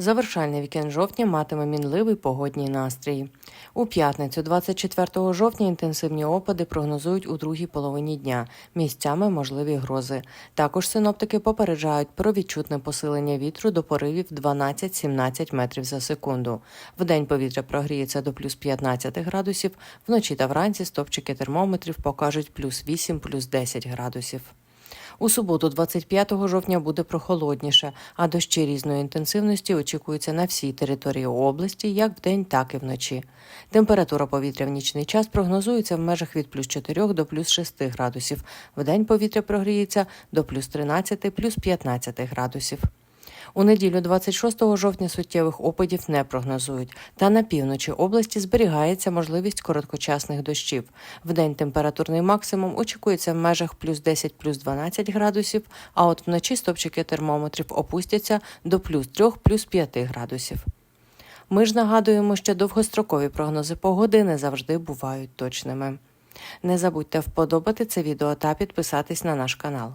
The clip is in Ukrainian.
Завершальний вікенд жовтня матиме мінливий погодній настрій. У п'ятницю, 24 жовтня, інтенсивні опади прогнозують у другій половині дня. Місцями можливі грози. Також синоптики попереджають про відчутне посилення вітру до поривів 12-17 метрів за секунду. Вдень повітря прогріється до плюс 15 градусів, вночі та вранці стопчики термометрів покажуть плюс 8, плюс 10 градусів. У суботу, 25 жовтня, буде прохолодніше, а дощі різної інтенсивності очікуються на всій території області, як вдень, так і вночі. Температура повітря в нічний час прогнозується в межах від плюс 4 до плюс 6 градусів. Вдень повітря прогріється до плюс 13, плюс 15 градусів. У неділю 26 жовтня суттєвих опадів не прогнозують, та на півночі області зберігається можливість короткочасних дощів. Вдень температурний максимум очікується в межах плюс 10 плюс 12 градусів, а от вночі стопчики термометрів опустяться до плюс 3 плюс 5 градусів. Ми ж нагадуємо, що довгострокові прогнози погоди не завжди бувають точними. Не забудьте вподобати це відео та підписатись на наш канал.